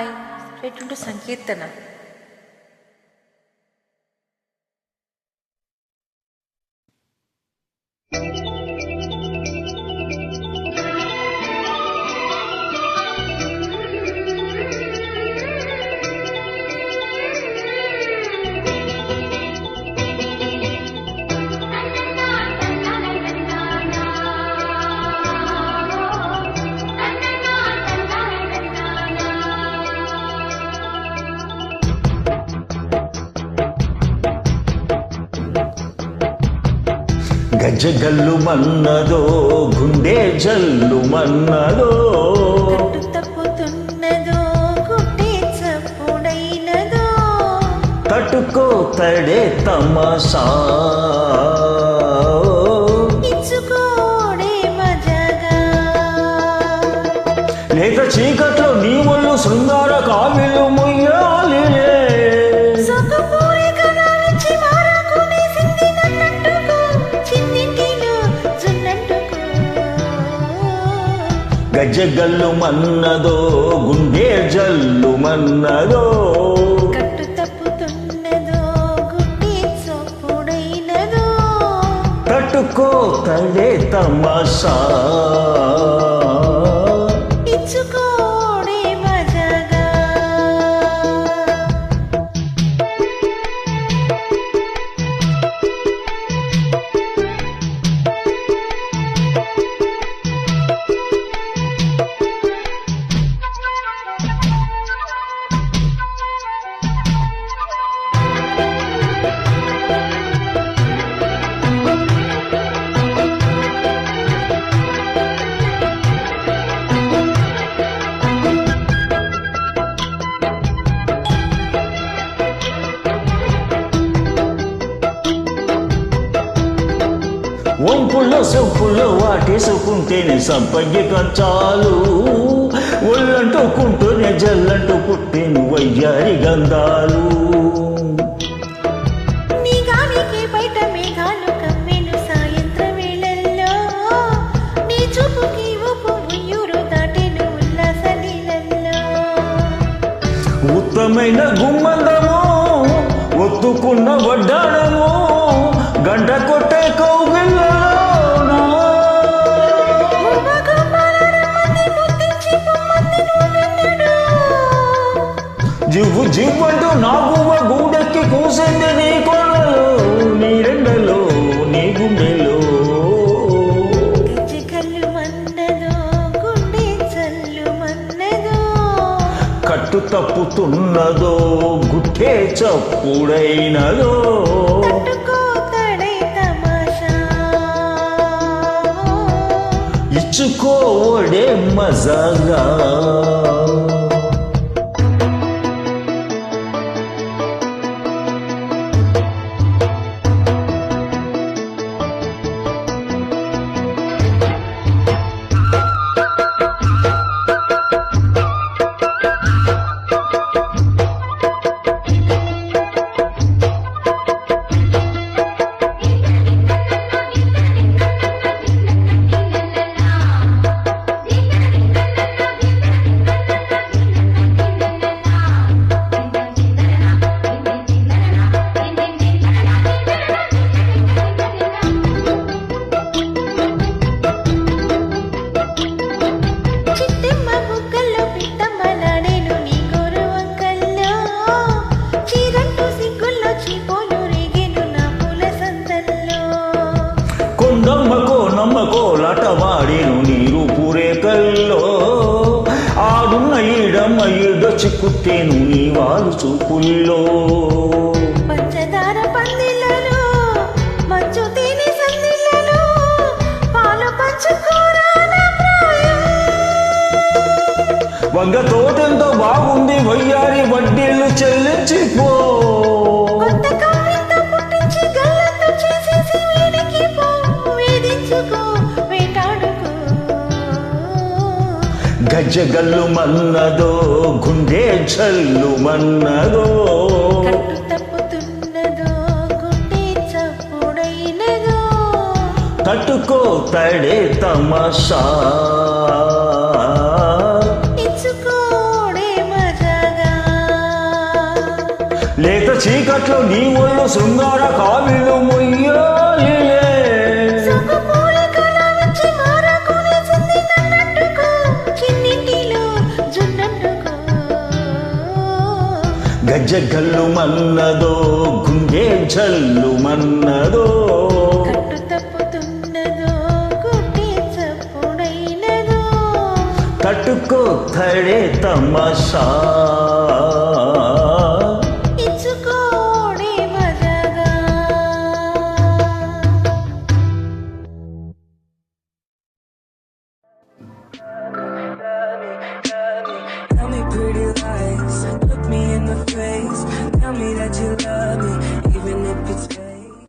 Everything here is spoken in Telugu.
హాయ్ స్ట్రేట్ టు సంకీర్తన. గజ్జగల్లు మన్నదో గుండె జల్లు మన్నదో. తట్టుకో తడే తమాషా. మజగా. లేక చీకట్లో నీ ఒళ్ళు శృంగార కావిలు గజ్జగల్లు మన్నదో గుండె జల్లు మన్నదో కట్టు తప్పుతున్నదో గుడ్డే చప్పుడైనదో. తట్టుకో తడే తమాషా. వంపుల్లో సొంపుల్లో వాటేసుకుంటేనే సంపంగి కంచాలు. ఒళ్ళంటుకుంటూనే జల్లంటూ పుట్టిన వయ్యారి గంధాలు. ఉత్తమైన గుమ్మందము ఒత్తుకున్న వడ్డాణము గంట కొట్టే జివ్వంటూ నా గువ్వ గూడెక్కి కూసింది నీ కొనలో నీ రెండలో నీ గుండెలో. గజ్జెకల్లు మన్నదో గుండె చల్లు మన్నదో కట్టు తప్పుతున్నదో గుట్టే చప్పుడైనదో. ఇచ్చుకోవడే మజాగా. లటమాడిను నీరు పూరేకల్లో ఆడున్న ఈడమ్మ ఈడ చిక్కుతేను నీ వారు చూపుల్లో. పంచదార పందిళ్ళలో మంచు తేనె సందిళ్ళలో పాలు పంచుకోరా నా ప్రాయం. వంగ తోటెంతో బాగుంది వయ్యారి వడ్డీలు చెల్లించిపో జగల్లు మన్నదో గుండె చల్లు మన్నదో. తట్టుకో తడే తమాషా. లేత చీకట్లో నీ ఒళ్ళు శృంగార కావిలు ముయ్యో. గజ్జ గల్లు మన్నదో గుండె జల్లు మన్నదో. తట్టుకో తడే తమాషా